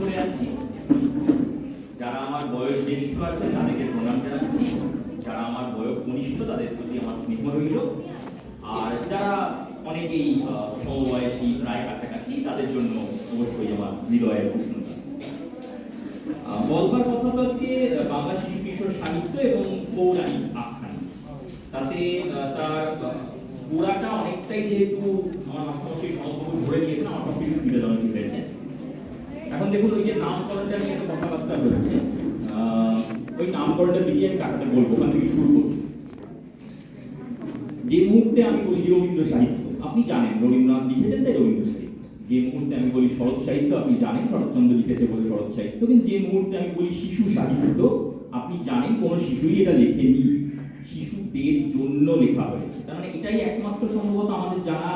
করে যাচ্ছি যারা আমার বয়স জ্যেষ্ঠ আছে, তাদেরকে প্রণাম জানাচ্ছি। যারা আমার বয়স কনিষ্ঠ, তাদের প্রতি আমার স্নেহ রইল। আর যারা অনেকেই সমবয়সী, প্রায় কাছাকাছি, তাদের জন্য অবশ্যই আমার হৃদয়ের উষ্ণতা। বলবার কথা তো আজকে বাংলা শিশু কিশোর সাহিত্য এবং পৌরাণিক আখ্যান। তাতে তার গোড়াটা অনেকটাই যেহেতু আমার মাস্টারমশাই সমগ্র ধরে নিয়েছেন আমার পক্ষে সুবিধাজনক হয়েছে। এখন দেখুন ওই যে নামকরণটা নিয়ে একটা কথাবার্তা আহ, ওই নামকরণটা দিকে আমি কাটাতে বলব ওখান থেকে শুরু করব। যে মুহূর্তে আমি বলি রবীন্দ্র সাহিত্য আপনি জানেন রবীন্দ্রনাথ লিখেছেন তাই রবীন্দ্র সাহিত্য। যে মুহূর্তে আমি বলি শরৎ সাহিত্য আপনি জানেন শরৎচন্দ্র লিখেছে বলে শরৎ সাহিত্য কিন্তু যে মুহূর্তে আমি বলি শিশু সাহিত্য আপনি জানেন কোনো শিশুই এটা লেখেনি। শিশুদের জন্য লেখা হয়েছে। তার মানে এটাই একমাত্র সম্ভবত আমাদের জানা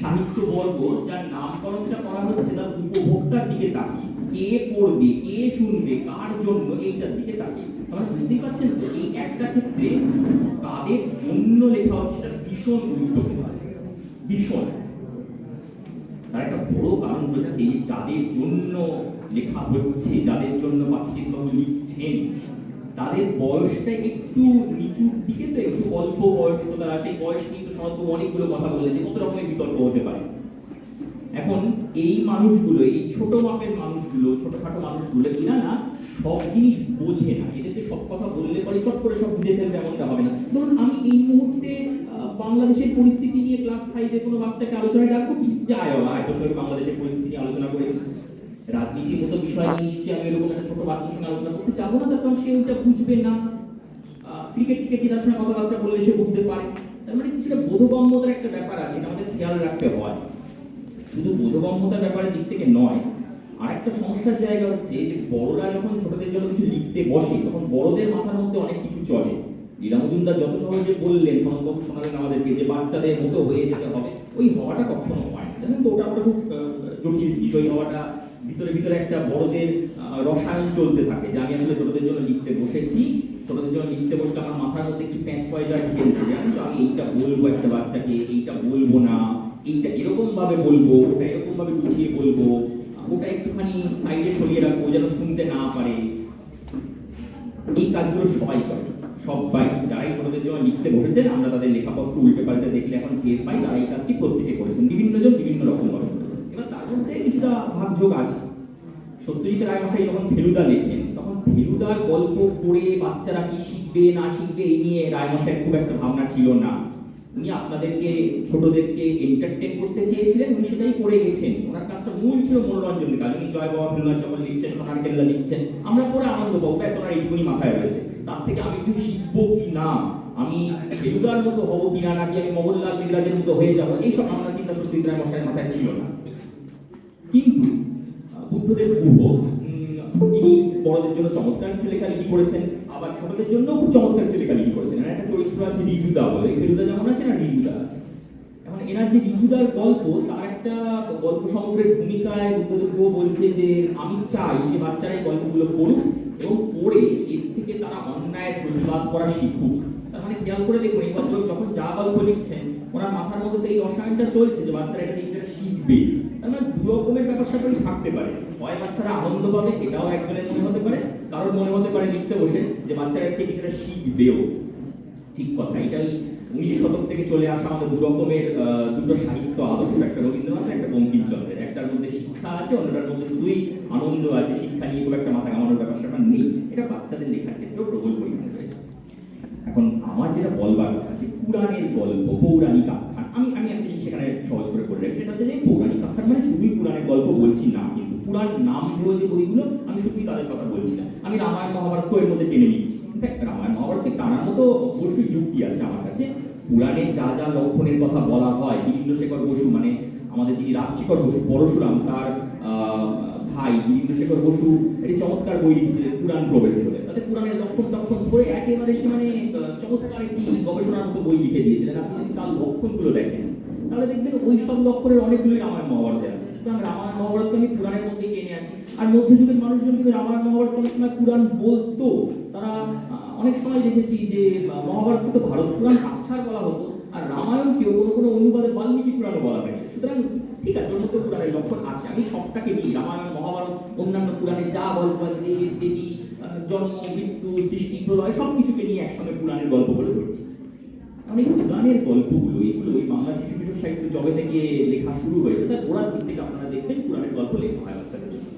সাহিত্য বর্গ, যার নামকরণটা করা হচ্ছে তার উপভোক্তার দিকে তাকিয়ে। কে পড়বে, কে শুনবে, কার জন্য এইটার দিকে তাকিয়ে। আমরা বুঝতেই পারছেন তো, এই একটা ক্ষেত্রে কাদের জন্য লেখা হচ্ছে সেটা ভীষণ গুরুত্বপূর্ণ। ভীষণ। তার একটা বড় কারণ হচ্ছে যাদের জন্য লেখা হচ্ছে, যাদের জন্য পাঠিকবাবু লিখছেন তাদের বয়সটা একটু নিচুর দিকে তো একটু অল্প বয়স্ক তারা সেই বয়স নিয়ে তো অনেকগুলো কথা বললেন যে কত রকমের বিতর্ক হতে পারে। এখন এই মানুষগুলো, এই ছোট মাপের মানুষগুলো, ছোটখাটো মানুষগুলো, এরা না সব জিনিস বোঝে না। এদেরকে সব কথা বললে পরে চট করে সব বুঝে ফেলবে এমনটা হবে না। ধরুন আমি এই মুহূর্তে বাংলাদেশের পরিস্থিতি নিয়ে ক্লাস ফাইভে কোনো বাচ্চাকে আলোচনায় ডাকবো কি? যে আয় সঙ্গে বাংলাদেশের পরিস্থিতি আলোচনা করে রাজনীতির মতো বিষয় নিয়ে এসছি, আমি এরকম একটা ছোট বাচ্চার সঙ্গে আলোচনা করতে যাব না কারণ সে ওইটা বুঝবে না। ক্রিকেট ক্রিকেট কি তার সঙ্গে কথাবার্তা বললে সে বুঝতে পারে। তার মানে কিছুটা বোধগম্যতার একটা ব্যাপার আছে, এটা আমাদের খেয়াল রাখতে হয়। শুধু বোধগম্যতার ব্যাপারের দিক থেকে নয় আর একটা সমস্যার জায়গা হচ্ছে যে বড়রা যখন ছোটদের জন্য কিছু লিখতে বসে, তখন বড়দের মাথার মধ্যে অনেক কিছু চলে। লীলা মজুমদার যত সহজে বললেন সনদবাবু শোনালেন আমাদেরকে যে বাচ্চাদের মতো হয়ে যেতে হবে, ওই হওয়াটা কখনো হয় জানেন তো, ওটা ওটা খুব জটিল জিনিস ওই হওয়াটা ভিতরে ভিতরে একটা বড়দের রসায়ন চলতে থাকে, যে আমি আসলে ছোটদের জন্য লিখতে বসেছি। ছোটদের জন্য লিখতে বসলে আমার মাথার মধ্যে কিছু প্যাঁচ পয়সা খেলছে জানেন তো আমি এইটা বলব একটা বাচ্চাকে, এইটা বলব না, এইটা এরকম ভাবে বলব, ওটা এরকম ভাবে গুছিয়ে বলব, ওটা একটুখানি সাইডে সরিয়ে রাখব যেন শুনতে না পারে। এই কাজগুলো সবাই করে, সবাই। যারাই ছোটদের জন্য লিখতে বসেছেন, আমরা তাদের লেখাপত্র উল্টে পাল্টে দেখলে এখন টের পাই তারা এই কাজটি প্রত্যেকে করেছেন। বিভিন্ন জন বিভিন্ন রকম ভাবে মধ্যে কিছুটা ভাগযোগ আছে। সত্যজিৎ রায় মশাই যখন ফেলুদা লেখেন তখন ফেলুদার গল্প পড়ে বাচ্চারা কি শিখবে, না শিখবে, এই নিয়ে রায়মশাইয়ের খুব একটা ভাবনা ছিল না। উনি আপনাদেরকে, ছোটদেরকে এন্টারটেন করতে চেয়েছিলেন, উনি সেটাই করে গেছেন। ওনার কাজটা মূল ছিল মনোরঞ্জনের কাজ উনি জয় বাবা ফেলুদা যখন লিখছেন, সোনার কেল্লা লিখছেন, আমরা পরে আনন্দ পাবো। ব্যাস, ওনার এইটুকুনি মাথায় রয়েছে। তার থেকে আমি কিছু শিখব কি না? আমি ফেলুদার মতো হব কি না, নাকি আমি মোহনলাল মিরাজের মতো হয়ে যাব? এইসব ভাবনা চিন্তা সত্যজিৎ রায় মশাইয়ের মাথায় ছিল না। কিন্তু বুদ্ধদেব পূর্ব তিনি বড়দের জন্য চমৎকার লেখালেখি করেছেন? আবার ছোটদের জন্য খুব চমৎকার লেখালেখি করেছেন? এনার একটা চরিত্র আছে রিজুদা বলে। ফেলুদা যেমন আছে না রিজুদা আছে। এখন এনার যে রিজুদার গল্প, তার একটা গল্প সমগ্রের ভূমিকায় বুদ্ধদেব পূর্ব বলছে যে, আমি চাই যে বাচ্চারা এই গল্পগুলো পড়ুক এবং পড়ে এর থেকে তারা অন্যায়ের প্রতিবাদ করা শিখুক। তার মানে খেয়াল করে দেখুন, এই গল্প যখন যা গল্প লিখছেন, ওনার মাথার মধ্যে এই রসায়নটা চলছে যে বাচ্চারা এটা নিয়ে এটা মানে দু রকমের ব্যাপার স্যাপারই থাকতে পারে। হয় বাচ্চারা আনন্দ পাবে, এটাও একজনের মনে হতে পারে, কারোর মনে হতে পারে লিখতে বসে যে বাচ্চারা থেকে কিছুটা শিখবেও। ঠিক কথা, এটাই উনিশ শতক থেকে চলে আসা আমাদের দু রকমের দুটো সাহিত্য আদর্শ, একটা রবীন্দ্রনাথ একটা বঙ্কিমচন্দ্রের। একটার মধ্যে শিক্ষা আছে, অন্যটার মধ্যে শুধুই আনন্দ আছে, শিক্ষা নিয়ে খুব একটা মাথা ঘামানোর ব্যাপার স্যাপার নেই। এটা বাচ্চাদের লেখার ক্ষেত্রেও প্রবল পরিমাণে রয়েছে। এখন আমার যেটা বলবার কথা, যে পুরাণের গল্প, পৌরাণিক আমি আমি একটা সেখানে সহজ করে বলে রাখি সেটা হচ্ছে যে পৌরাণিক আখ্যান মানে শুধুই পুরাণের গল্প বলছি না, কিন্তু পুরাণ নাম দিয়ে যে বইগুলো, আমি শুধুই তাদের কথা বলছি না। আমি রামায়ণ, মহাভারত এর মধ্যে টেনে নিচ্ছি। ইনফ্যাক্ট রামায়ণ মহাভারতকে টানার মতো অবশ্যই যুক্তি আছে আমার কাছে। পুরাণে যা যা লক্ষণের কথা বলা হয় বীরেন্দ্রশেখর বসু মানে আমাদের যিনি রাজশেখর বসু, পরশুরাম, তার ভাই বীরেন্দ্রশেখর বসু, একটি চমৎকার বই লিখেছিলেন, পুরাণ প্রবেশ বলে তাতে পুরাণের লক্ষণ তক্ষণ ধরে একেবারে সে মানে চমৎকার একটি গবেষণার মতো বই লিখে দিয়েছিলেন আপনি যদি তার লক্ষণগুলো দেখেন তাহলে দেখবেন ওই সব লক্ষণের অনেকগুলোই রামায়ণ মহাভারতে আছে। সুতরাং রামায়ণ মহাভারত আমি পুরাণের মধ্যেই টেনে আছি আর মধ্যযুগের মানুষজন কিন্তু রামায়ণ মহাভারত অনেক সময় পুরাণ বলতো। তারা অনেক সময় দেখেছি যে আহ, মহাভারতকে তো ভারত পুরাণ আচ্ছার বলা হতো আর রামায়ণকেও কোনো কোনো অনুবাদে বাল্মীকি পুরাণও বলা হয়েছে। সুতরাং ঠিক আছে ওর মধ্যে পুরাণের লক্ষণ আছে। আমি সবটাকে নিই। রামায়ণ মহাভারত অন্যান্য পুরাণ জন্ম, মৃত্যু, সৃষ্টি, প্রলয় সব কিছুকে নিয়ে একসঙ্গে পুরাণের গল্প বলে ধরছি আমি পুরাণের গল্পগুলো, এগুলো ওই বাংলা শিশু কিশোর সাহিত্য জবে থেকে লেখা শুরু হয়েছে, তার গোড়ার দিক থেকে আপনারা দেখবেন পুরাণের গল্প লেখা হয় বাচ্চাদের জন্য।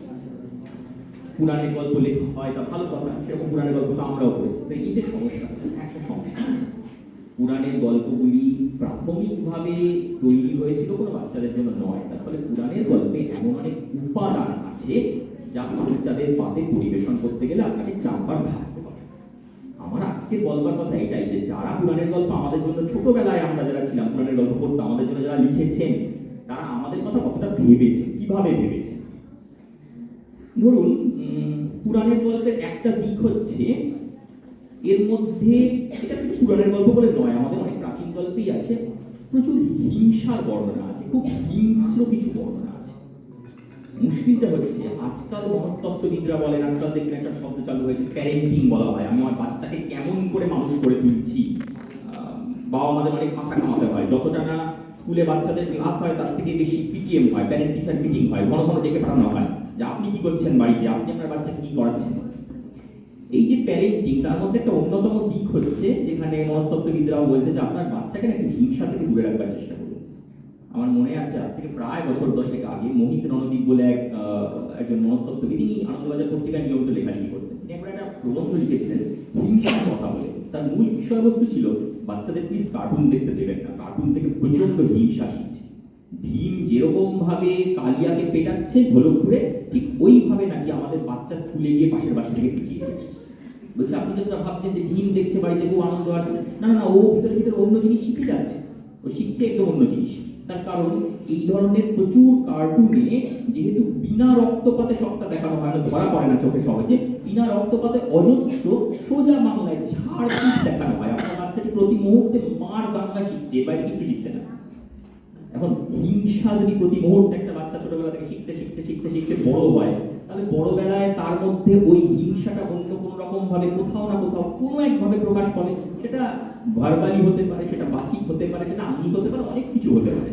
পুরাণের গল্প লেখা হয় তা ভালো কথা, সেরকম পুরাণের গল্প তো আমরাও করেছি তাই এতে সমস্যা, একটা সমস্যা আছে। পুরাণের গল্পগুলি প্রাথমিকভাবে তৈরি হয়েছিল কোনো বাচ্চাদের জন্য নয়, তার ফলে পুরাণের গল্পে এমন অনেক উপাদান আছে যা বাচ্চাদের পাতে পরিবেশন করতে গেলে আপনাকে চারবার ভাবতে হবে। আমার আজকে বলবার কথা এটাই যে, যারা পুরাণের গল্প আমাদের জন্য ছোটবেলায় আমরা যারা ছিলাম, পুরাণের গল্প পড়তাম, আমাদের জন্য যারা লিখেছেন, তারা আমাদের কথা কতটা ভেবেছে, কীভাবে ভেবেছে? ধরুন পুরাণের গল্পের একটা দিক হচ্ছে, এর মধ্যে, এটা শুধু পুরাণের গল্প বলে নয়, আমাদের অনেক প্রাচীন গল্পেই আছে, প্রচুর হিংসার বর্ণনা আছে, খুব হিংস্র কিছু বর্ণনা আছে। মুশকিলটা হচ্ছে। আজকাল মনস্তত্ত্ববিদরা বলেন আজকাল দেখবেন একটা শব্দ চালু হয়েছে প্যারেন্টিং বলা হয়। আমি আমার বাচ্চাকে কেমন করে মানুষ করে তুলছি বাবা মাঝে অনেক মাথা কামাতে হয়। যতটা না স্কুলে বাচ্চাদের ক্লাস হয়, তার থেকে বেশি পিটিএম হয় প্যারেন্ট টিচার মিটিং হয়, ঘন ঘন ডেকে পাঠানো হয়। যে আপনি কি করছেন বাড়িতে? আপনি আপনার বাচ্চাকে কি করাচ্ছেন? এই যে প্যারেন্টিং তার মধ্যে একটা অন্যতম দিক হচ্ছে, যেখানে মনস্তত্ত্ববিদরাও বলছে যে আপনার বাচ্চাকে না একটু হিংসা থেকে দূরে রাখবার চেষ্টা করুন। আমার মনে আছে, আজ থেকে প্রায় বছর দশেক আগে মোহিত রণদীপ বলে এক একজন মনস্তত্ত্ববিদ তিনি আনন্দবাজার পত্রিকায় নিয়মিত লেখালেখি করতেন তিনি একবার একটা প্রবন্ধ লিখেছিলেন, হিংসার কথা বলে। তার মূল বিষয়বস্তু ছিল, বাচ্চাদের প্লিজ কার্টুন দেখতে দেবেন না। কার্টুন থেকে প্রচণ্ড হিংসা শিখছে ভীম যেরকম ভাবে কালিয়াকে পেটাচ্ছে, ঢোলক করে ঠিক ওইভাবে নাকি আমাদের বাচ্চা স্কুলে গিয়ে পাশের বাচ্চা থেকে পিটিয়ে। বলছে, আপনি যতটা ভাবছেন যে ভীম দেখছে বাড়িতে খুব আনন্দ আসছে না না, ও ভিতরে ভিতরে অন্য জিনিস শিখে যাচ্ছে। ও শিখছে একদম অন্য জিনিস। তার কারণ এই ধরনের প্রচুর কার্টুনে যেহেতু বিনা রক্তপাতে সবটা দেখানো হয় না, ধরা পড়ে না চোখে সহজে, বিনা রক্তপাতে অজস্র সোজা বাংলায় ঝাড় দেখানো হয়। আপনার বাচ্চাটি প্রতি মুহূর্তে মার বাংলা শিখছে বাইরে কিছু শিখছে না। এখন হিংসা যদি প্রতি মুহূর্তে একটা বাচ্চা ছোটবেলা থেকে শিখতে শিখতে শিখতে শিখতে বড় হয় তাহলে বড়বেলায় তার মধ্যে ওই হিংসাটা অন্য কোনো রকম ভাবে কোথাও না কোথাও কোনো একভাবে প্রকাশ পাবে, সেটা ভার্বালি হতে পারে, সেটা বাচিক হতে পারে, সেটা আঙ্গিক হতে পারে, অনেক কিছু হতে পারে।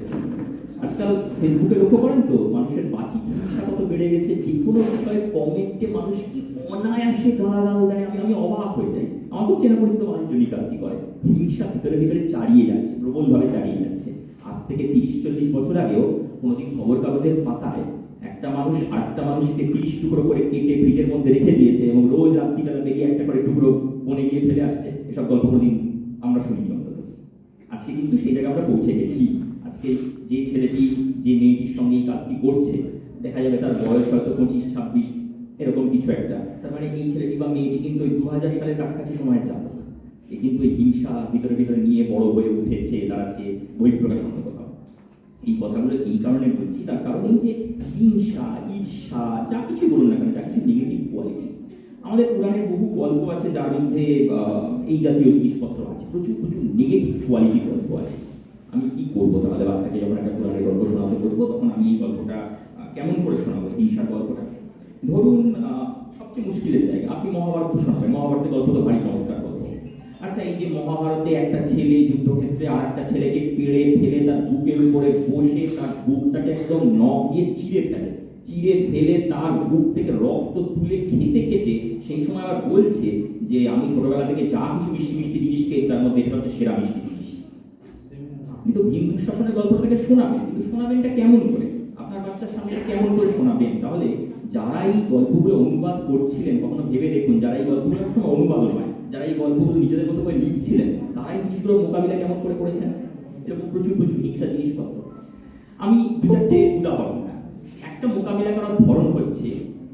আজকাল ফেসবুকে লক্ষ্য করেন তো, মানুষের বাচিক হিংসা কত বেড়ে গেছে, যে কোনো বিষয়ে কমেন্টে মানুষ কি অনায়াসে গালাগাল দেয়, আমি আমি অবাক হয়ে যাই। আমার খুব চেনা পরিচিত মানুষজন এই কাজটি করে। হিংসা ভিতরে ভিতরে চালিয়ে যাচ্ছে, প্রবলভাবে চালিয়ে যাচ্ছে। আজ থেকে তিরিশ চল্লিশ বছর আগেও কোনোদিন খবর কাগজের পাতায় একটা মানুষ আটটা মানুষকে তিরিশ টুকরো করে কেটে ফ্রিজের মধ্যে রেখে দিয়েছে এবং রোজ রাত্রিবেলা বেরিয়ে একটা করে টুকরো বনে গিয়ে ফেলে আসছে। এসব গল্প কোনোদিন আমরা শুনিনি অন্তত। আজকে কিন্তু সেই জায়গায় আমরা পৌঁছে গেছি। আজকে যে ছেলেটি, যে মেয়েটির সঙ্গে এই কাজটি করছে, দেখা যাবে তার বয়স হয়তো পঁচিশ, ছাব্বিশ, এরকম কিছু একটা। তার মানে এই ছেলেটি বা মেয়েটি কিন্তু ওই দু হাজার সালের কাছাকাছি সময়ের জাতক এ কিন্তু এই হিংসা ভিতরে ভিতরে নিয়ে বড় হয়ে উঠেছে তার আজকে বহিঃপ্রকাশ কোথাও এই কথাগুলো এই কারণে বলছি? তার কারণ এই যে হিংসা, ঈর্ষা, যা কিছু বলুন না কেন, যা কিছু নেগেটিভ কোয়ালিটি আমাদের পুরাণের বহু গল্প আছে যার মধ্যে এই জাতীয় জিনিসপত্র আছে। প্রচুর প্রচুর নেগেটিভ কোয়ালিটির গল্প আছে। আমি কি করব? তাহলে বাচ্চাকে যখন একটা পুরাণের গল্প শোনাতে বসবো, তখন আমি এই গল্পটা কেমন করে শোনাবো? হিংসার গল্পটা। ধরুন সবচেয়ে মুশকিলের জায়গা। আপনি মহাভারত শোনাবেন। মহাভারতের গল্প তো ভারী চমৎকার। আচ্ছা এই যে মহাভারতে একটা ছেলে যুদ্ধক্ষেত্রে আর একটা ছেলেকে পেড়ে ফেলে তার বুকের উপরে বসে তার বুকটাকে একদম নখ দিয়ে চিড়ে ফেলে। চিড়ে ফেলে তার বুক থেকে রক্ত তুলে খেতে খেতে সেই সময় আবার বলছে যে, আমি ছোটবেলা থেকে যা কিছু মিষ্টি মিষ্টি জিনিস খেয়েছি, তার মধ্যে এটা হচ্ছে সেরা মিষ্টি জিনিস। আপনি তো ভীম দুঃশাসনের গল্পটা থেকে শোনাবেন, কিন্তু শোনাবেনটা কেমন করে? আপনার বাচ্চার সামনে কেমন করে শোনাবেন? তাহলে যারা এই গল্পগুলো অনুবাদ করছিলেন, কখনো ভেবে দেখুন, যারা এই গল্পগুলো সময় অনুবাদ নয়। যারা এই গল্পগুলো নিজেদের মতো করে লিখছিলেন তারা এই জিনিসগুলোর মোকাবিলা কেমন করে করেছেন? এরকম প্রচুর প্রচুর হিংসা জিনিসপত্র। আমি দু চারটে উদাহরণ না। একটা মোকাবিলা করার ধরন হচ্ছে,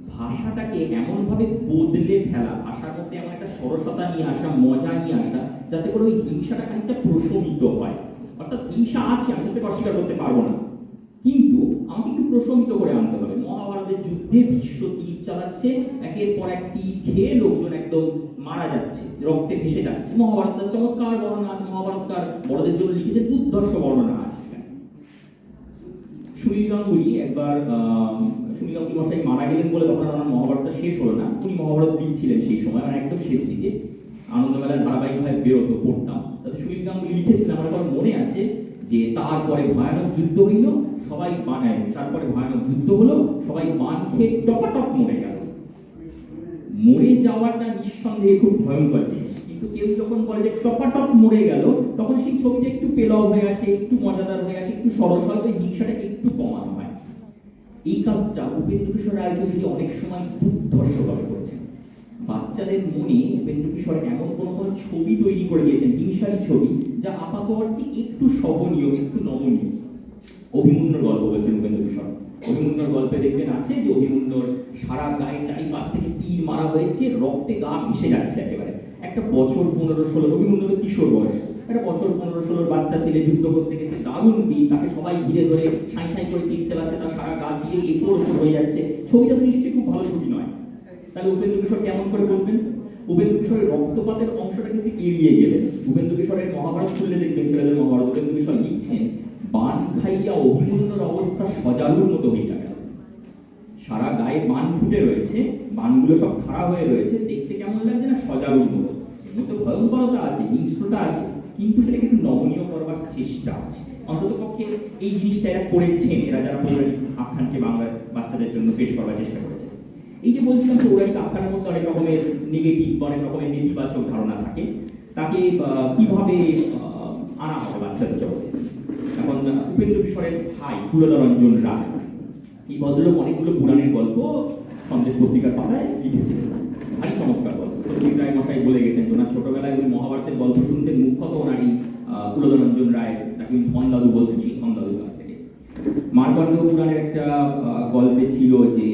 ভাষাটাকে এমনভাবে বদলে ফেলা, ভাষার মধ্যে এমন একটা সরসতা নিয়ে আসা, মজা নিয়ে আসা, যাতে করে ওই হিংসাটা খানিকটা প্রশমিত হয়। অর্থাৎ হিংসা আছে, আমি সেটাকে অস্বীকার করতে পারব না। কিন্তু আমাকে একটু প্রশমিত করে আনতে হবে। মহাভারতের যুদ্ধে বিশ্ব তীর চালাচ্ছে, একের পর এক তীর খেয়ে লোকজন একদম মারা যাচ্ছে, রক্তে ভেসে যাচ্ছে। মহাভারতের চমৎকার বর্ণনা আছে মহাভারত মহাভারতকার বড়দের জন্য লিখেছে দুর্দর্শ বর্ণনা আছে সুনীল গাঙ্গুলি একবার সুনীল গাঙ্গুলি মশাই মারা গেলেন বলে তখন ওনার মহাভারতটা শেষ হলো না। উনি মহাভারত লিখছিলেন সেই সময় মানে একদম শেষ দিকে। আনন্দমেলায় ধারাবাহিকভাবে বেরোতো, পড়তাম। তাতে সুনীল গাঙ্গুলি লিখেছিলেন, আমার এখন মনে আছে যে তারপরে ভয়ানক যুদ্ধ হইল, সবাই বানায় তারপরে ভয়ানক যুদ্ধ হলো, সবাই বান খেয়ে টপাটপ মরে গেল। মরে যাওয়াটা নিঃসন্দেহে খুব ভয়ঙ্কর জিনিস। কিন্তু কেউ যখন বলে যে টপাটপ মরে গেল, তখন সেই ছবিটা একটু পেলাও হয়ে আসে, একটু মজাদার হয়ে আসে, একটু সরস হয় তো এই হিংসাটাকে একটু কমানো হয়। এই কাজটা উপেন্দ্র কিশোর রায়চৌধুরী অনেক সময় দুর্ধর্ষভাবে করেছেন। বাচ্চাদের মনে উপেন্দ্র কিশোর এমন কোনো কোনো ছবি তৈরি করে দিয়েছেন হিংসারি ছবি, যা আপাত অর্থে একটু সহনীয় একটু নমনীয়। অভিমন্যুর গল্প বলছেন উপেন্দ্র কিশোর অভিমন্যুর গল্পে দেখবেন আছে যে অভিমন্যুর সারা গায়ে চারিপাশ থেকে তীর মারা হয়েছে, রক্তে গা ভেসে যাচ্ছে একেবারে। একটা বছর পনেরো ষোলো অভিমন্যু তো কিশোর বয়স। একটা বছর পনেরো ষোলোর বাচ্চা ছেলে যুদ্ধ করতে গেছে, দারুণ বীর, তাকে সবাই ঘিরে ধরে সাই সাই করে তীর চালাচ্ছে, তার সারা গা দিয়ে এপর ওপর হয়ে যাচ্ছে। ছবিটা তো নিশ্চয়ই খুব ভালো ছবি নয়। তাহলে উপেন্দ্র কিশোর কেমন করে বলবেন উপেন্দ্র কিশোরের রক্তপাতের অংশটা কিন্তু এড়িয়ে গেলেন। উপেন্দ্র কিশোরের মহাভারত খুললে দেখবেন ছেলেদের মহাভারত। উপেন্দ্র কিশোর লিখছেন বান খাইয়া অভিমন্যুর অবস্থা সজালুর মতো হইয়া গেল সারা গায়ে বান ফুটে রয়েছে, বানগুলো সব খাড়া হয়ে রয়েছে, দেখতে কেমন লাগছে না সজারুর মতো? মধ্যে ভয়ঙ্করতা আছে, হিংস্রতা আছে, কিন্তু সেটাকে একটু নমনীয় করবার চেষ্টা আছে। অন্তত পক্ষে এই জিনিসটা এরা করেছেন, এরা যারা পৌরাণিক আখ্যানকে বাংলার বাচ্চাদের জন্য পেশ করবার চেষ্টা করেছে। এই যে বলছিলাম পৌরাণিক আখ্যানের মধ্যে অনেক রকমের নেগেটিভ অনেক রকমের নেতিবাচক ধারণা থাকে, তাকে কীভাবে আনা হবে বাচ্চাদের জগতে? উপেন্দ্র কিশোরের ভাই রায়। এই ভদ্রলোক অনেকগুলো পুরাণের গল্প সন্দেশ পত্রিকার পাতায় লিখেছিলেন ভারী চমৎকার গল্প। রায় মশাই বলে গেছেন ওনার ছোটবেলায় উনি মহাভারতের গল্প শুনতেন মুখ্যত ওনার এই আহ, রায়। তাকে উনি ধন দাদু বলতেন সেই ধন দাদুর কাছ থেকে। মার্কণ্ড পুরাণের একটা গল্পে ছিল যে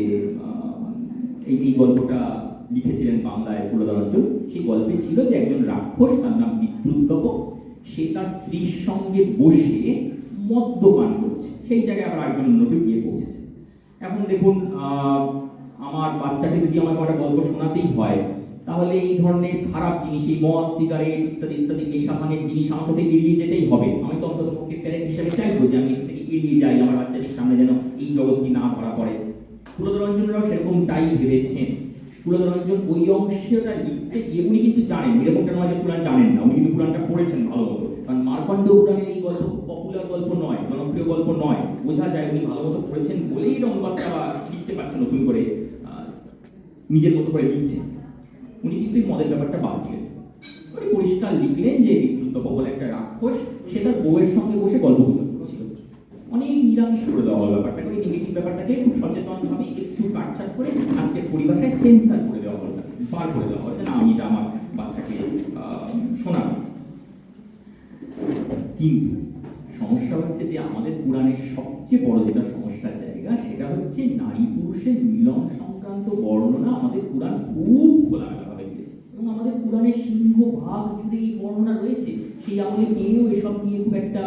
এই এই গল্পটা লিখেছিলেন বাংলায় কুলদরঞ্জন সেই গল্পে ছিল যে একজন রাক্ষস তার নাম বিদ্যুৎতপ সে তার স্ত্রীর সঙ্গে বসে মদ্যপান করছে। সেই জায়গায় আবার একজন নবী গিয়ে পৌঁছেছে। এখন দেখুন আমার বাচ্চাকে যদি আমাকে একটা গল্প শোনাতেই হয়, তাহলে এই ধরনের খারাপ জিনিস, এই মদ, সিগারেট ইত্যাদি ইত্যাদি নেশা ভাঙের জিনিস আমাকে থেকে এড়িয়ে যেতেই হবে। আমি তো অন্তত পক্ষে প্যারেন্ট হিসাবে চাইব যে আমি থেকে এড়িয়ে যাই, আমার বাচ্চাটির সামনে যেন এই জগৎটি না ধরা পড়ে। কুলদরঞ্জনরাও সেরকমটাই ভেবেছেন। কুলদরঞ্জন ওই অংশটা লিখতে গিয়ে উনি কিন্তু জানেন, এরকমটা নয় যে পুরাণ জানেন না, উনি কিন্তু পুরাণটা পড়েছেন ভালো মতো। মার্কণ্ড পুরাণের এই গল্প পপুলার গল্প নয়, জনপ্রিয় গল্প নয়। বোঝা যায় উনি ভালো মতো পড়েছেন বলেই এটা অনুবাদটা লিখতে পারছেন, নতুন করে নিজের মতো করে লিখছেন। উনি কিন্তু এই মদের ব্যাপারটা বাদ দিলেন। উনি পরিষ্কার লিখলেন যে বিদ্যুৎ বলে একটা রাক্ষস, সে তার বউয়ের সঙ্গে বসে গল্প গুজব করছিল। অনেক নিরামিষ করে দেওয়া হলো ব্যাপারটাকে ওই নেগেটিভ ব্যাপারটাকে খুব সচেতনভাবে একটু কাটছাট করে আজকের পরিভাষায় সেন্সার করে দেওয়া হলো। বার করে দেওয়া হচ্ছে না, আমি এটা আমার বাচ্চাকে শোনাবো। কিন্তু সমস্যা হচ্ছে যে আমাদের পুরাণের সবচেয়ে বড় যেটা সমস্যার জায়গা, সেটা হচ্ছে নারী পুরুষের মিলন সংক্রান্ত বর্ণনা আমাদের পুরাণ খুব খোলামেলাভাবে দিয়েছে। এবং আমাদের পুরাণের সিংহ ভাগ জুড়ে এই বর্ণনা রয়েছে, সেই আমলে কেউ এসব নিয়ে খুব একটা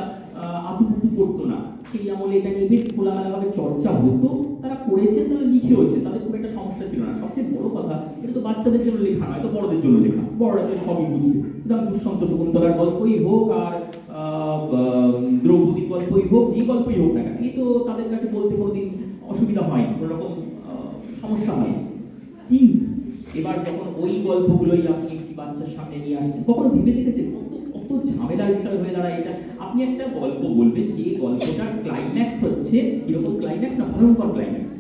আতুপুতু করতো না। সেই আমলে এটা নিয়ে বেশ খোলামেলাভাবে চর্চা হতো। তারা করেছেন তারা লিখেওছেন তাদের খুব একটা সমস্যা ছিল না। সবচেয়ে বড় কথা, এটা তো বাচ্চাদের জন্য লেখা নয় তো বড়দের জন্য লেখা। বড়রা তো সবই বুঝবে। সুতরাং দুঃসন্ত শকুন্তলার গল্পই হোক আর দ্রৌপদীর গল্পই হোক, যে গল্পই হোক না কেন, এই তো তাদের কাছে বলতে কোনোদিন অসুবিধা হয়নি কোনো রকম সমস্যা হয়নি। কিন্তু এবার যখন ওই গল্পগুলোই আপনি একটি বাচ্চার সামনে নিয়ে আসছেন, কখনো ভেবে দেখেছেন? কত কত ঝামেলার বিষয় হয়ে দাঁড়ায় এটা? আপনি একটা গল্প বলবেন যে গল্পটার ক্লাইম্যাক্স হচ্ছে কীরকম ক্লাইম্যাক্স না ভয়ঙ্কর ক্লাইম্যাক্স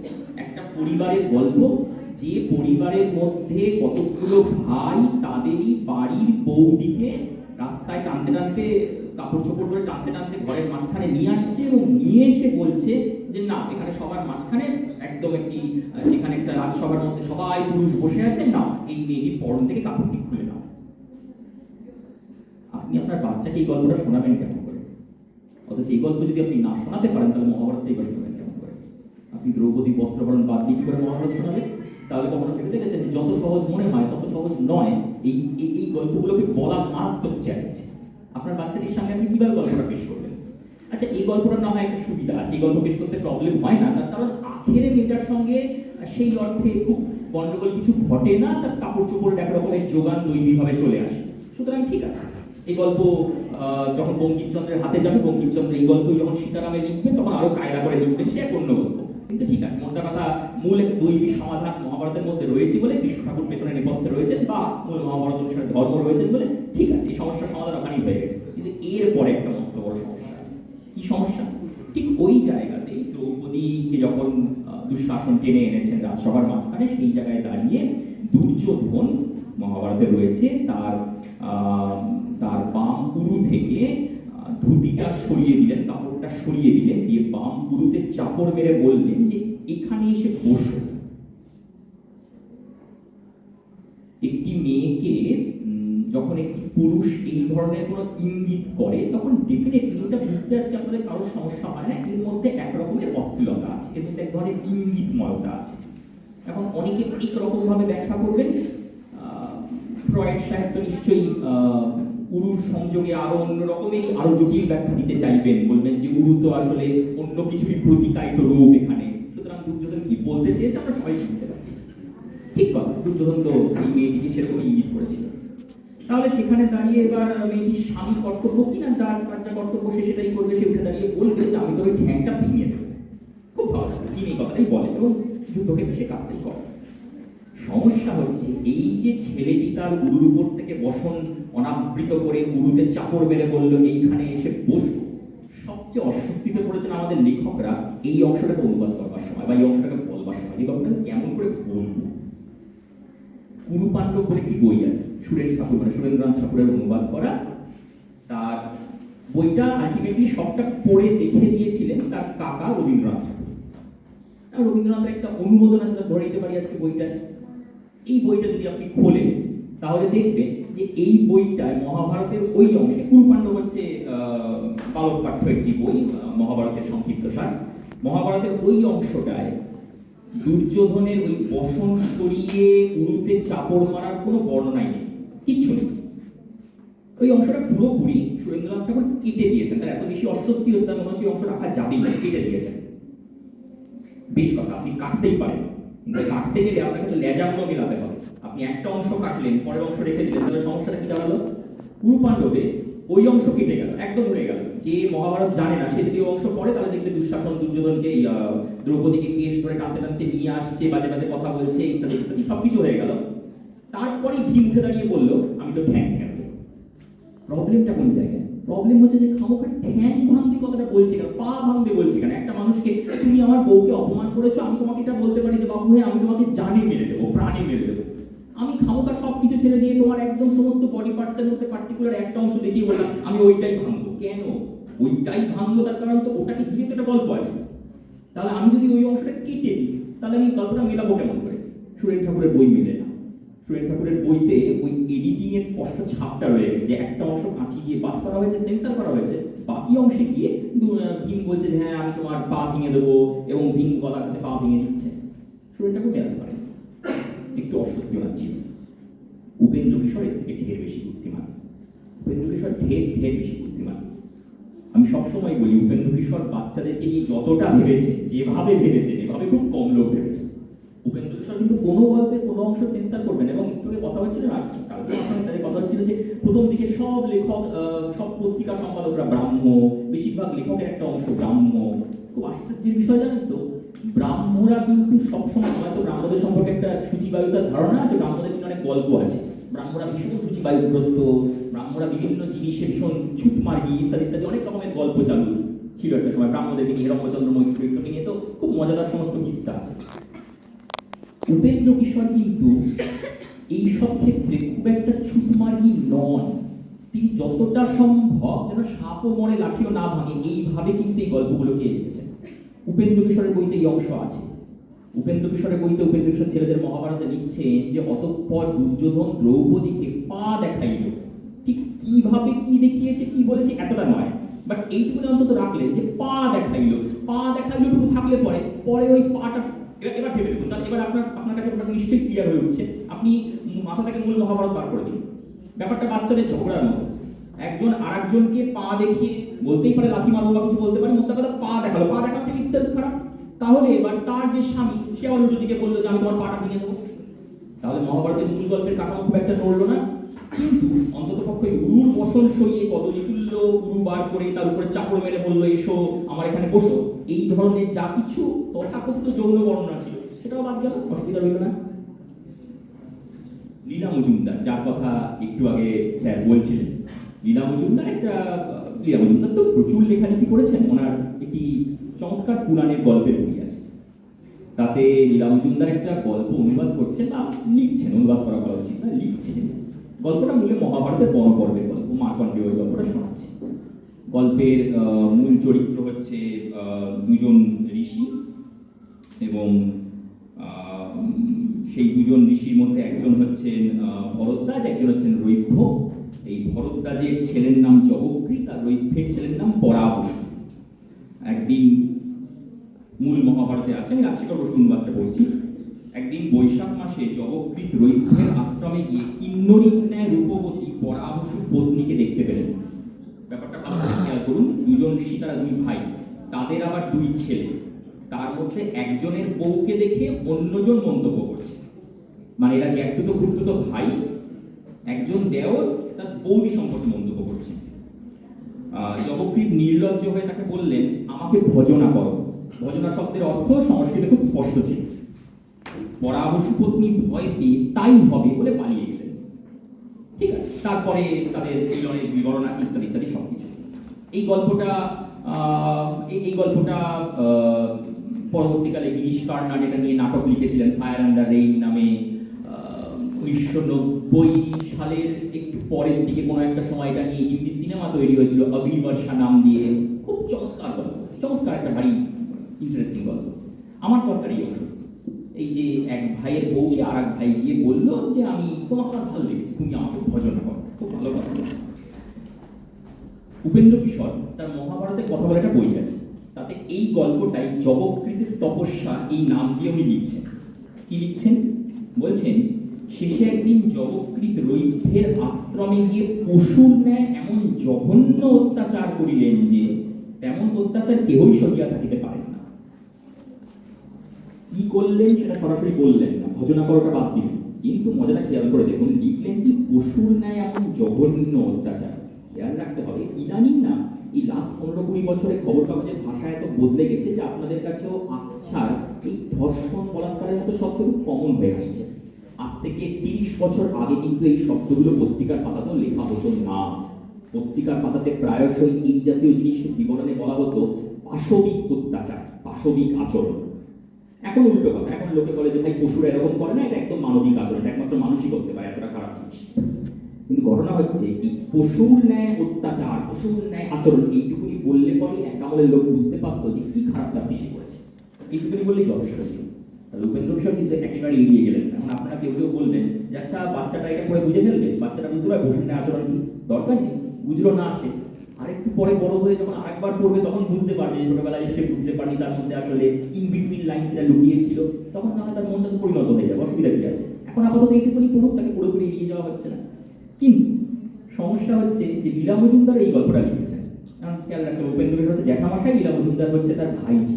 একটা পরিবারের গল্প, যে পরিবারের মধ্যে কতগুলো ভাই তাদেরই বাড়ির বৌদিকে রাস্তায় টানতে টানতে কাপড় চোপড় করে টানতে টানতে ঘরের মাঝখানে নিয়ে আসছে এবং নিয়ে এসে বলছে যে, না, এখানে সবার মাঝখানে একদম একটি যেখানে একটা রাজসভার মধ্যে সবাই পুরুষ বসে আছেন, না, এই মেয়েটির পরন থেকে কাপড়টি খুলে নাও। আপনি আপনার বাচ্চাকে এই গল্পটা শোনাবেন কেমন করে? অথচ এই গল্প যদি আপনি না শোনাতে পারেন, তাহলে মহাভারত এবার শোনাবেন কেমন করে? আপনি দ্রৌপদী বস্ত্রবরণ বাদ দিয়ে কি করে মহাভারত শোনাবেন? তাহলে কখনো ভেবে দেখেছেন যত সহজ মনে হয়, তত সহজ নয়, এই, এই- এই গল্পগুলোকে বলা মারাত্মক চ্যালেঞ্জ আপনার বাচ্চাটির সামনে আপনি কীভাবে গল্পটা পেশ করবেন আচ্ছা এই গল্পটা না হয় একটা সুবিধা আছে, এই গল্প পেশ করতে প্রবলেম হয় না, তার কারণ আখেরে মেয়েটার সঙ্গে সেই অর্থে খুব গন্ডগোল কিছু ঘটে না, তার কাপড় চোপড়ের এক রকমের যোগান দৈবীভাবে চলে আসে। সুতরাং ঠিক আছে, এই গল্প যখন বঙ্কিমচন্দ্রের হাতে যাবে, বঙ্কিমচন্দ্র এই গল্প যখন সীতারামে লিখবে, তখন আরও কায়দা করে লিখবে সে এক অন্য গল্প। কিন্তু ঠিক আছে মোটা কথা মূল দৈবী সমাধান মহাভারতের মধ্যে রয়েছে বলে বিশ্ব ঠাকুর পেছনে নেপথ্যে রয়েছেন বা মূল মহাভারত অনুসারে ধর্ম রয়েছেন বলে ঠিক আছে, এই সমস্যার সমাধান ওখানেই হয়ে গেছে। কিন্তু এরপরে একটা মস্ত বড় সমস্যা আছে। কি সমস্যা? ঠিক ওই জায়গাতে দ্রৌপদীকে যখন দুঃশাসন টেনে এনেছেন রাজসভার মাঝখানে, সেই জায়গায় দাঁড়িয়ে দুর্যোধন মহাভারতে রয়েছে, তার তার বাম পুরু থেকে ধুতিটা সরিয়ে দিলেন কাপড়টা সরিয়ে দিলেন। দিয়ে বাম পুরুতে চাপড় মেরে বললেন যে, এখানে এসে বসো। একটি মেয়েকে যখন একটি পুরুষ এই ধরনের কোনো ইঙ্গিত করে, তখন ডেফিনেটলি ওটা বুঝতে আজকে আপনাদের কারোর সমস্যা হয় না। এর মধ্যে এক রকমের অস্থিরতা আছে, এর মধ্যে এক ধরনের ইঙ্গিতময়তা আছে। এখন অনেকে অনেক রকম ভাবে ব্যাখ্যা করবেন। ফ্রয়েড সাহেব তো নিশ্চয়ই উরুর সংযোগে আরও অন্য রকমেরই আরও জটিল ব্যাখ্যা দিতে চাইবেন। বলবেন যে উরু তো আসলে অন্য কিছুরই প্রতিকায়িত রূপ এখানে। সুতরাং দুর্যোধন কি বলতে চেয়েছে আমরা সবাই বুঝতে পারছি। ঠিক কথা, দুর্যোধন তো এই মেয়েটিকে সেরকম ইঙ্গিত করেছিল। তাহলে সেখানে দাঁড়িয়ে এবার মেয়েটির স্বামী কর্তব্য কি? না, তার যা কর্তব্য সে সেটাই করবে, সে উঠে দাঁড়িয়ে বলবে যে আমি তো ওই ঠ্যাংটা ভেঙে দেবো। খুব ভালো, তিনি কথাটাই বলে এবং যুদ্ধক্ষেত্রে সে কাজটাই করে। সমস্যা হচ্ছে এই যে ছেলেটি তার উরুর উপর থেকে বসন অনাবৃত করে উরুতে চাপড় মেরে বলল, এইখানে এসে বসবো সবচেয়ে অস্বস্তিতে পড়েছেন আমাদের লেখকরা। এই অংশটাকে অনুবাদ করবার সময় বা এই অংশটাকে বলবার সময়। এই গল্পটাকে কেমন করে বলব? কুরু পাণ্ডব বলে একটি বই আছে? সুরেশ ঠাকুর মানে সুরেন্দ্রনাথ ঠাকুরের অনুবাদ করা। তার বইটা আলটিমেটলি সবটা পড়ে দেখে দিয়েছিলেন তার কাকা রবীন্দ্রনাথ ঠাকুর। রবীন্দ্রনাথের একটা অনুমোদন আছে ধরে নিতে পারি আজকে বইটায়। এই বইটা যদি আপনি খোলেন, তাহলে দেখবেন যে এই বইটায় মহাভারতের ওই অংশে কুরু পাণ্ডব হচ্ছে বালক পাঠ্য একটি বই মহাভারতের সংক্ষিপ্ত সার, মহাভারতের ওই অংশটায় দুর্যোধনের ওই বসন সরিয়ে উড়ুতে চাপড় মারার কোনো বর্ণনাই নেই, কিচ্ছু নেই। ওই অংশটা পুরোপুরি সুরেন্দ্রনাথ ঠাকুর কেটে দিয়েছেন, তার এত বেশি অস্বস্তি হচ্ছে তার মনে হচ্ছে ওই অংশ রাখা যাবেই কেটে দিয়েছেন। বেশ কথা, আপনি কাটতেই পারেন। কাটতে গেলে আপনাকে তো লেজাগুলো মেলাতে হবে। আপনি একটা অংশ কাটলেন, পরের অংশ রেখে দিলেন, তাহলে সমস্যাটা কি দাঁড়াল? কুরু পাণ্ডবে ওই অংশ কেটে গেল, একদম উড়ে গেল। যে মহাভারত জানে না, সে যদি অংশ পড়ে, তাহলে দেখবে দুঃশাসন দুর্যোধনকে দ্রৌপদীকে কেস করে টানতে টানতে নিয়ে আসছে, বাজে বাজে কথা বলছে, ইত্যাদি ইত্যাদি, সবকিছু হয়ে গেল। তারপরে ভীম উঠে দাঁড়িয়ে বলল, আমি তো ঠ্যাং দেবো। প্রবলেমটা কোন জায়গায়? প্রবলেম হচ্ছে যে খামোখা ঠ্যাং ভাঙবে কথাটা বলছে কেন? পা ভাঙবে বলছে কেন? একটা মানুষকে তুমি আমার বউকে অপমান করেছ, আমি তোমাকে এটা বলতে পারি যে, বাবু হয়ে আমি তোমাকে জানি মেরে দেবো, প্রাণী মেরে দেবো। আমি খামোখা সব কিছু ছেড়ে দিয়ে তোমার একদম সমস্ত বডি পার্টসের মধ্যে পার্টিকুলার একটা অংশ দেখিয়ে বললাম, আমি ওইটাই ভাঙবো। কেন? ওইটাই ভাঙবো তার কারণ তো ওটাকে ঘিরে তো একটা গল্প আছে। তাহলে আমি যদি ওই অংশটা কেটে দিই, তাহলে আমি গল্পটা মেলাবো কেমন করে? সুরেন ঠাকুরের বই মেলে না। সুরেন ঠাকুরের বইতে ওই এডিটিং এর স্পষ্ট ছাপটা রয়ে গেছে, যে একটা অংশ কাঁচি গিয়ে বাদ করা হয়েছে সেন্সার করা হয়েছে বাকি অংশে গিয়ে ভীম বলছে যে হ্যাঁ আমি তোমার পা ভেঙে দেবো এবং ভীম গলা হাতে পা ভেঙে দিচ্ছে। সুরেন ঠাকুর মেলাতে পারে একটু অস্বস্তি হচ্ছিল উপেন্দ্র কিশোর এর থেকে ঢের বেশি বুদ্ধিমান। উপেন্দ্র কিশোর ঢের ঢের বেশি বুদ্ধিমান। আমি সবসময় বলি, উপেন্দ্র কিশোর বাচ্চাদেরকে নিয়ে যতটা ভেবেছে, যেভাবে ভেবেছে, এভাবে খুব কম লোক ভেবেছে। উপেন্দ্র কিশোর কিন্তু কোনো গল্পের কোনো অংশ সেন্সার করবেন এবং একটু কথা হচ্ছিল না, কালকে হচ্ছিল যে প্রথম দিকে সব লেখক সব পত্রিকা সম্পাদকরা ব্রাহ্ম, বেশিরভাগ লেখকের একটা অংশ ব্রাহ্ম। খুব আশ্চর্যের বিষয় জানেন তো, ব্রাহ্মরা কিন্তু সবসময় হয়তো ব্রাহ্মদের সম্পর্কে একটা সূচিবায়ুতার ধারণা আছে, ব্রাহ্মদের কিন্তু অনেক গল্প আছে। ব্রাহ্মরা ভীষণ সূচিবায়ুগ্রস্ত, ব্রাহ্মরা বিভিন্ন জিনিসে ভীষণ ছুট মার্গি ইত্যাদি ইত্যাদি অনেক রকমের গল্প চালু ছিল একটা সময় ব্রাহ্মদেরকে নিয়ে, রঙ্গচন্দ্র এগুলোকে নিয়ে, তো খুব মজাদার সমস্ত কিস্সা আছে। উপেন্দ্র কিশোর কিন্তু এই সব ক্ষেত্রে খুব একটা ছুটমার্গি নন তিনি যতটা সম্ভব যেন সাপও মরে, লাঠিও না ভাঙে, এইভাবে কিন্তু এই গল্পগুলোকে লিখেছেন উপেন্দ্র কিশোরের বইতে এই অংশ আছে। উপেন্দ্র কিশোরের বইতে উপেন্দ্র কিশোর ছেলেদের মহাভারতে লিখছেন যে, অতঃপর দুর্যোধন দ্রৌপদীকে পা দেখাইল। ঠিক কীভাবে কি দেখিয়েছে, কি বলেছে, এতটা নয়। বাট এইটুকুনি অন্তত রাখলেন যে, পা দেখাইলো। পা দেখাইলো টুকু থাকলে পরে পরে ওই পাটা এবার ভেবে দেখুন, তাহলে এবার আপনার আপনার কাছে নিশ্চয়ই ক্লিয়ার হয়ে উঠছে। আপনি মাথা থেকে মূল মহাভারত বার করে দিন ব্যাপারটা বাচ্চাদের ঝগড়ার মতো। একজন আরেকজনকে পা দেখিয়ে বলতেই পারে লাথি মারবো বা কিছু বলতে পারে মোদ্দা কথা পা দেখাল। পা দেখানোটা ইটসেলফ খারাপ? তাহলে এবার তার যে স্বামী, সে আবার উল্টো দিকে বলল যে আমি তোমার পাটা ভেঙে দেবো। তাহলে মহাভারতের মূল গল্পের কাঠামো খুব একটা নড়লো না। কিন্তু অন্তত পক্ষে উরুর বসন সইয়ে কদলি তুলল উরু বার করে তার উপরে চাপড় মেরে বলল, এসো, আমার এখানে বসো। এই ধরনের যা কিছু তথাকথিত যৌন বর্ণনা ছিল, সেটাও বাদ গেল, অসুবিধা রইল না। লীলা মজুমদার যার কথা একটু আগে স্যার বলছিলেন। লীলা মজুমদার একটা লীলা মজুমদার তো প্রচুর লেখালেখি করেছেন, ওনার একটি চমৎকার পুরাণের গল্পের বই আছে। তাতে লীলা মজুমদার একটা গল্প অনুবাদ করছেন বা লিখছেন, অনুবাদ করা বলা উচিত না, লিখছেন। গল্পটা মূলে মহাভারতের বনপর্বের গল্প, মার্কণ্ডেয় ওই গল্পটা শোনাচ্ছে। গল্পের মূল চরিত্র হচ্ছে দুজন ঋষি এবং সেই দুজন ঋষির মধ্যে একজন হচ্ছেন ভরদ্বাজ, একজন হচ্ছেন রৈভ্য। এই ভরদ্বাজের ছেলের নাম জগৎকৃত আর রৈভ্যের ছেলের নাম পরাবসু একদিন মূল মহাভারতে আছে, আমি রাজশেখর বসু অনুবাদটা বলছি একদিন বৈশাখ মাসে জগৎকৃত রৈভ্যের আশ্রমে গিয়ে কিন্নরীর ন্যায় রূপবতী পরাবসু পত্নীকে দেখতে পেলেন। ব্যাপারটা ভালো খেয়াল করুন, দুজন ঋষি তারা দুই ভাই, তাদের আবার দুই ছেলে। তার মধ্যে একজনের বউকে দেখে অন্যজন মন্তব্য করছে। মানে এরা জ্যাঠতুত তো ভাই, একজন দেওর, তার বৌদি সম্পর্কে মন্তব্য করছে। জগৎকৃত নির্লজ্জ হয়ে তাকে বললেন, আমাকে ভজনা করো। ভজনা শব্দের অর্থ সংস্কৃতে খুব স্পষ্ট ছিল। পরাবশু পত্নী ভয় পেয়ে তাই হবে বলে পালিয়ে গেলেন। ঠিক আছে, তারপরে তাদের মিলনের বিবরণ আছে ইত্যাদি ইত্যাদি সব কিছু এই গল্পটা এই- গল্পটা পরবর্তীকালে গিরিশ কার্নাড এটা নিয়ে নাটক লিখেছিলেন ফায়ার দ্য রেইন নামে উনিশশো নব্বই সালের একটু পরের দিকে কোনো একটা সময় এটা নিয়ে হিন্দি সিনেমা তৈরি হয়েছিল বর্ষা নাম দিয়ে। খুব চমৎকার গল্প, চমৎকার একটা ভারী ইন্টারেস্টিং গল্প। আমার দরকার এই অংশ। এই যে এক ভাইয়ের বউকে আর এক ভাই গিয়ে বলল যে, আমি তোমাকে ভালো লেগেছে, তুমি আমাকে ভজনা করো। খুব ভালো কথা উপেন্দ্র কিশোর তার মহাভারতে কথা বলে একটা বই আছে। তাতে এই গল্পটাই জগৎকৃতের তপস্যা, এই নাম দিয়ে উনি লিখছেন। কি লিখছেন? বলছেন শেষে একদিন জগৎকৃত রৈভ্যের আশ্রমে গিয়ে পশুর ন্যায় এমন জঘন্য অত্যাচার করিলেন যে তেমন অত্যাচার কেহই সহিয়া থাকিতে পারেন না। কি করলেন সেটা সরাসরি বললেন না, ভজনা করাটা বাদ দিলেন। কিন্তু মজাটা খেয়াল করে দেখুন, লিখলেন কি পশুর ন্যায় এমন জঘন্য অত্যাচার। খেয়াল রাখতে হবে, ইদানিং না, এই লাস্ট পনেরো কুড়ি বছরে খবর কাগজের ভাষা এত বদলে গেছে যে আপনাদের কাছেও আচ্ছার এই ধর্ষণ বলাৎকারের মতো শব্দ খুব কমন হয়ে আসছে। আজ থেকে তিরিশ বছর আগে কিন্তু এই শব্দগুলো পত্রিকার পাতাতেও লেখা হতো না। পত্রিকার পাতাতে প্রায়শই এই জাতীয় জিনিসের বিবরণে বলা হতো পাশবিক অত্যাচার, পাশবিক আচরণ। এখন উল্টো কথা, এখন লোকে বলে যে ভাই পশুরা এরকম করে না, এটা একদম মানবিক আচরণ, এটা একমাত্র মানুষই করতে পারে, এতটা খারাপ জিনিস। কিন্তু ঘটনা হচ্ছে এই পশুর ন্যায় অত্যাচার, পশুর ন্যায় আচরণ, এইটুকুনি বললে পরে একামলের লোক বুঝতে পারতো যে কি খারাপ কাজটি সে করেছে। এইটুকুনি বললেই যথেষ্ট ছিল। উপেন্দ্র কিশোর কিন্তু একেবারে এড়িয়ে গেলেন এখন আপনারা কেউ কেউ বলবেন যে আচ্ছা বাচ্চাটা এটা পরে বুঝে ফেলবে? বাচ্চাটা বুঝতে পশুর ন্যায় আচরণ কি? দরকার নেই, বুঝলো না আসে আরেকটু পরে বড় হয়ে যখন আরেকবার পড়বে, তখন বুঝতে পারবে যে, ছোটবেলায় সে বুঝতে পারেনি, তার মধ্যে আসলে ইন বিটুইন লাইনসটা লুকিয়ে ছিল। তখন হয় তার মনটা তো পরিণত হয়ে যাবে, অসুবিধা কি আছে? এখন আপাতত এইটুকুনি পড়ুক, তাকে পুরোপুরি এড়িয়ে যাওয়া হচ্ছে না। কিন্তু সমস্যা হচ্ছে যে, লীলা মজুমদার এই গল্পটা লিখেছেন। কারণ খেয়াল রাখতে উপেন্দ্র হচ্ছে জ্যাঠামশাই, লীলা মজুমদার হচ্ছে তার ভাইজি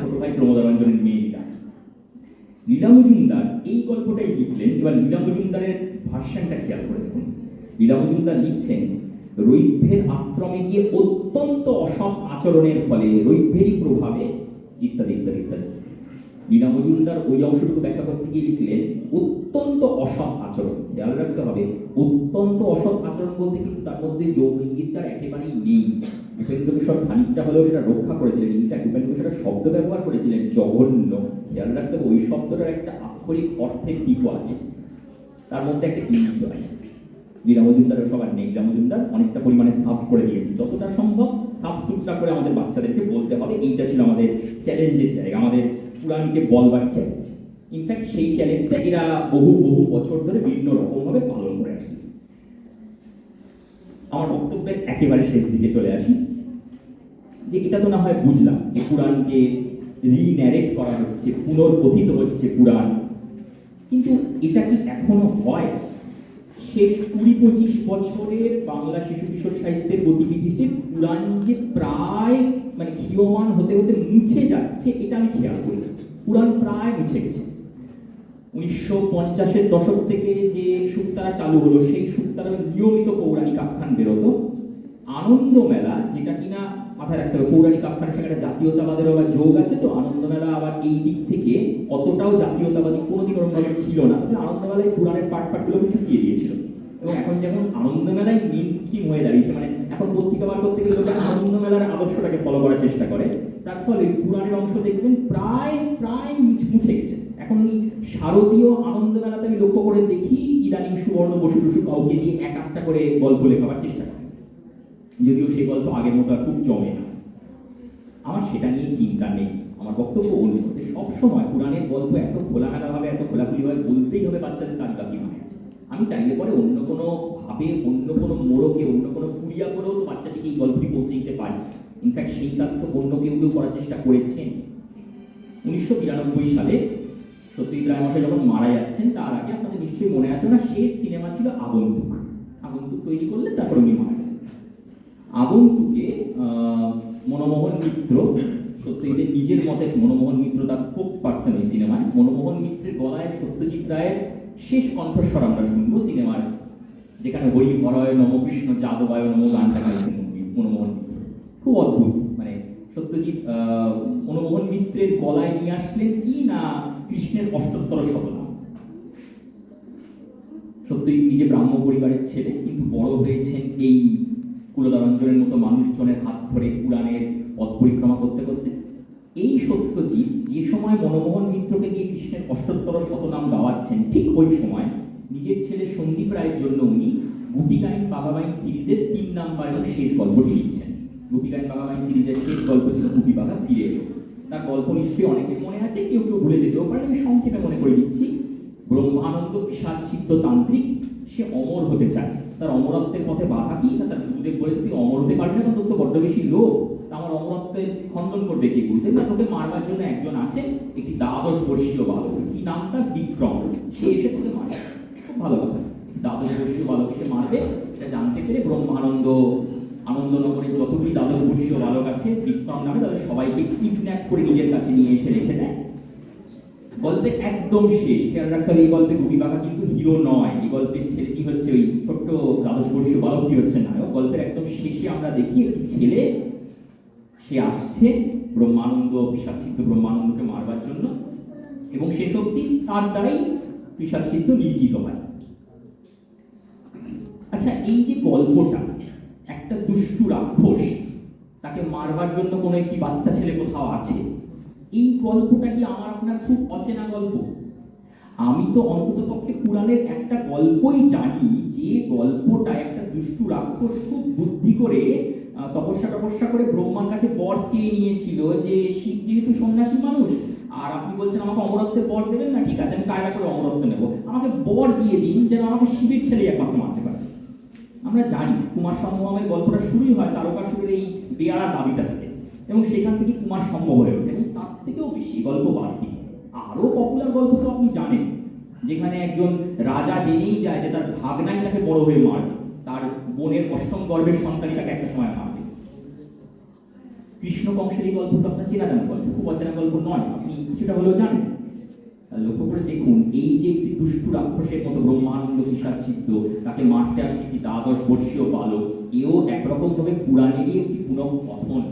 ছোট ভাই প্রমোদারঞ্জনের মেয়ে লীলা লীলা মজুমদার এই গল্পটাই লিখলেন, এবার লীলা মজুমদারের ভার্সানটা খেয়াল করে দেখুন। লীলা মজুমদার লিখছেন রৈভ্যের আশ্রমে গিয়ে অত্যন্ত অসৎ আচরণের ফলে রৈভ্যেরই প্রভাবে ইত্যাদি ইত্যাদি ইত্যাদি। লীলা মজুমদার ওই অংশটুকু ব্যাখ্যা করতে গিয়ে লিখলেন, অত্যন্ত অসৎ আচরণ। খেয়াল রাখতে হবে, অত্যন্ত অসৎ আচরণ বলতে কিন্তু তার মধ্যে যৌন ইঙ্গিতটার একেবারেই নেই। উপেন্দ্র কিশোর খানিকটা হলেও সেটা রক্ষা করেছিলেন। ইনফ্যাক্ট উপেন্দ্র কিশোর শব্দ ব্যবহার করেছিলেন, জঘন্য। খেয়াল রাখতে হবে, ওই শব্দটার একটা আক্ষরিক অর্থের দিকও আছে। তার মধ্যে একটা ইঙ্গিত আছে। লীলা মজুমদারের সবার নেই। লীলা মজুমদার অনেকটা পরিমাণে সাফ করে দিয়েছেন। যতটা সম্ভব সাফ সুতরা করে আমাদের বাচ্চাদেরকে বলতে হবে। এইটা ছিল আমাদের চ্যালেঞ্জের জায়গা, আমাদের পুরাণকে বলবার চ্যালেঞ্জ ইনফ্যাক্ট সেই চ্যালেঞ্জটা এরা বহু বহু বছর ধরে বিভিন্ন রকমভাবে পালন করে আসছে। আমার বক্তব্যের একেবারে শেষ দিকে চলে আসি। যে এটা তো না হয় বুঝলাম যে পুরাণকে রিন্যারেট করা হচ্ছে পুনর্কথিত হচ্ছে পুরাণ কিন্তু এটা কি এখনও হয়? শেষ কুড়ি পঁচিশ বছরের বাংলা শিশু কিশোর সাহিত্যের গতিবিধিতে পুরাণ যে প্রায় মানে ক্ষীয়মান হতে হতে মুছে যাচ্ছে, এটা আমি খেয়াল করি পুরাণ প্রায় মুছে গেছে। উনিশশো পঞ্চাশের দশক থেকে যে সুক্তারা চালু হলো, সেই সুক্তারা নিয়মিত পৌরাণিক আখ্যান বেরোতো। আনন্দ মেলা যেটা কিনা মাথায় রাখতে হবে, পৌরাণিক আখ্যানের সঙ্গে একটা জাতীয়তাবাদের আবার যোগ আছে, তো আনন্দ মেলা আবার এই দিক থেকে অতটাও জাতীয়তাবাদী কোনোদিন ওরকমভাবে ছিল না। তবে আনন্দ মেলায় পুরাণের পাট পাটগুলোকে চুকিয়ে দিয়েছিল। এবং এখন যেমন আনন্দ মেলায় মেন স্ট্রিম হয়ে দাঁড়িয়েছে মানে এখন পত্রিকা বার করতে গেলে লোকে আনন্দ মেলার আদর্শটাকে ফলো করার চেষ্টা করে। তার ফলে পুরাণের অংশ দেখবেন প্রায় প্রায় মুছ- গেছে। এখন শারদীয় আনন্দ মেলাতে আমি লক্ষ্য করে দেখি ইদানিং সুবর্ণ বসু টসু কাউকে নিয়ে এক আধটা করে গল্প লেখাবার চেষ্টা যদিও সেই গল্প আগের মতো আর খুব জমে না। আমার সেটা নিয়ে চিন্তা নেই। আমার বক্তব্য অন্য যে সবসময় পুরাণের গল্প এত খোলামেলাভাবে, এত খোলাখুলিভাবে বলতেই হবে বাচ্চাদের তার বাকি মানে আছে। আমি চাইলে পরে অন্য কোনো ভাবে, অন্য কোনো মোড়কে, অন্য কোনো কুড়িয়া করেও তো বাচ্চাটিকে এই গল্পটি পৌঁছে দিতে পারি। ইনফ্যাক্ট সেই কাজ তো অন্য কেউ কেউ করার চেষ্টা করেছেন। উনিশশো বিরানব্বই সালে সত্যজিৎ রায় মশাই যখন মারা যাচ্ছেন, তার আগে আপনাদের নিশ্চয়ই মনে আছে না শেষ সিনেমা ছিল আগন্তুক আগন্তুক তৈরি করলে তারপর উনি মারা আগন্তুকে মনমোহন মিত্র সত্যজিতের নিজের মতে মনমোহন মিত্র তার স্পোক্স পার্সন এই সিনেমায়, মনমোহন মিত্রের গলায় সত্যজিৎ রায়ের শেষ কণ্ঠস্বর আমরা শুনব সিনেমার, যেখানে হরি হরয় নম কৃষ্ণ যাদবায় নম গানটা গাইছেন মনমোহন মিত্র। খুব অদ্ভুত মানে সত্যজিৎ মনমোহন মিত্রের গলায় নিয়ে আসলেন কি না কৃষ্ণের অষ্টোত্তর শতনাম সত্যজিৎ নিজে ব্রাহ্ম পরিবারের ছেলে, কিন্তু বড় হয়েছেন এই কুলদারঞ্জনের মতো মানুষজনের হাত ধরে পুরাণের পথ পরিক্রমা করতে করতে। এই সত্যজিৎ যে সময় মনমোহন মিত্রকে দিয়ে কৃষ্ণের অষ্টোত্তর শতনাম গাওয়াচ্ছেন, ঠিক ওই সময় নিজের ছেলে সন্দীপ রায়ের জন্য উনি গুপি গাইন সিরিজের তিন নাম্বার এবং শেষ গল্পটি লিখছেন। গুপি গাইন সিরিজের শেষ গল্প ছিল গুপি বাঘা ফিরে এলো। তার গল্প নিশ্চয়ই অনেকের মনে আছে, কেউ কেউ ভুলে যেতেও পারে আমি সংক্ষেপে মনে করে দিচ্ছি। ব্রহ্মানন্দ বিষাদ সিদ্ধ তান্ত্রিক, সে অমর হতে চায়। তার অমরত্বের পথে বাধা কি? না, তার গুরুদেব বলেছে, তুই অমর হতে পারবি না, তোর তো বড্ড বেশি লোক আমার অমরত্বের খণ্ডন করবে কি গুরুদেব? না, তোকে মারবার জন্য একজন আছে, একটি দ্বাদশ বর্ষীয় বালক। কি নাম তার? বিক্রম। সে এসে তোকে মারবে। খুব ভালো কথা। দ্বাদশ বর্ষীয় বালক এসে মারবে, সেটা জানতে পেরে ব্রহ্মানন্দ আনন্দনগরের যতগুলি দ্বাদশ বর্ষীয় বালক আছে, বিক্রম নামে তাদের সবাইকে কিডন্যাপ করে নিজের কাছে নিয়ে এসে রেখে দেয়। গল্পের একদম শেষ খেয়াল রাখতে হবে এই গল্পে গুপি বাঘা কিন্তু হিরো নয়। এই গল্পের ছেলেটি হচ্ছে ওই ছোট্ট দ্বাদশ বর্ষীয় বালকটি হচ্ছে নায়ক। গল্পের একদম শেষে আমরা দেখি একটি ছেলে, সে আসছে ব্রহ্মানন্দ পিসাদ সিদ্ধ ব্রহ্মানন্দকে মারবার জন্য এবং শেষ অবধি তার দ্বারাই পিসাদ সিদ্ধ নির্জিত হয়। আচ্ছা এই যে গল্পটা, একটা দুষ্টু রাক্ষস, তাকে মারবার জন্য কোনো একটি বাচ্চা ছেলে কোথাও আছে? এই গল্পটা কি আমার আপনার খুব অচেনা গল্প? আমি তো অন্তত পক্ষে পুরাণের একটা গল্পই জানি যে গল্পটা একটা দুষ্টু রাক্ষস খুব বুদ্ধি করে তপস্যা তপস্যা করে ব্রহ্মার কাছে বর চেয়ে নিয়েছিল যে শিব যেহেতু সন্ন্যাসী মানুষ, আর আপনি বলছেন আমাকে অমরত্বের বর দেবেন না, ঠিক আছে, আমি কায়দা করে অমরত্ব নেব। আমাকে বর দিয়ে দিন যেন আমাকে শিবের ছেলে একমাত্র মারতে পারে। আমরা জানি কুমার সম্ভবের গল্পটা শুরুই হয় তারকাসুরের এই বেয়ারা দাবিটা থেকে এবং সেখান থেকে কুমার সম্ভব হয়ে থেকেও বেশি গল্প বাড়তি। আরও পপুলার গল্প তো আপনি জানেন, যেখানে একজন রাজা জেনেই যায় যে তার ভাগনাই তাকে বড় হয়ে মারবে। তার বোনের অষ্টম গর্ভের সন্তানই তাকে একটা সময় মারবে। কৃষ্ণ বংশের এই গল্প তো আপনার চেনা জানা গল্প, খুব অচেনা গল্প নয়, আপনি কিছুটা হলেও জানেন। লক্ষ্য করে দেখুন, এই যে একটি দুষ্টু রাক্ষসের মতো ব্রহ্মানন্দ বিষাদ সিদ্ধ তাকে মারতে আসছে একটি দ্বাদশ বর্ষীয় বালক, এও একরকম ভাবে পুরাণেরই একটি পুনঃকথন।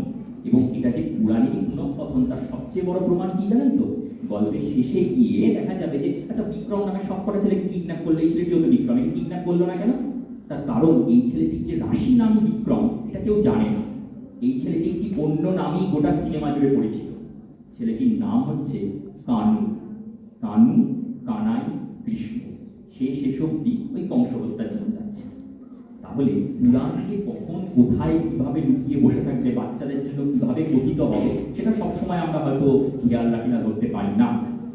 এবং এটা যে পুরাণেরই পুনঃকথন তার সবচেয়ে বড় প্রমাণ কি জানেন তো? গল্পের শেষে গিয়ে দেখা যাবে যে আচ্ছা বিক্রম নামে সব কটা ছেলেকে কিডন্যাপ করলে এই ছেলেটিও তো বিক্রম একে কিডন্যাপ করল না কেন? তার কারণ, এই ছেলেটির যে রাশি নাম বিক্রম, এটা কেউ জানে না। এই ছেলেটি একটি অন্য নামেই গোটা সিনেমা জুড়ে পরিচিত ছেলেটির নাম হচ্ছে কানু। কানু, কানাই, কৃষ্ণ। সে শেষ অব্দি ওই কংস হত্যার জন্য যাচ্ছে। তাহলে যে কখন কোথায় কীভাবে লুকিয়ে বসে থাকবে বাচ্চাদের জন্য কীভাবে গঠিত হবে, সেটা সবসময় আমরা হয়তো খেয়াল রাখি না করতে পারি না।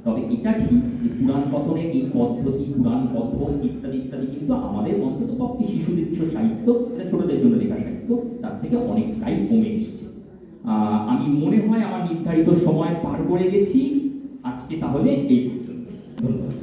তবে এটা ঠিক যে পুরাণ কথনের এই পদ্ধতি, পুরাণ কথন ইত্যাদি ইত্যাদি কিন্তু আমাদের অন্তত পক্ষে শিশুদের সাহিত্য, এটা ছোটদের জন্য লেখা সাহিত্য, তার থেকে অনেকটাই কমে এসছে। আমি মনে হয় আমার নির্ধারিত সময় পার করে গেছি। আজকে তাহলে এই পর্যন্ত ধন্যবাদ।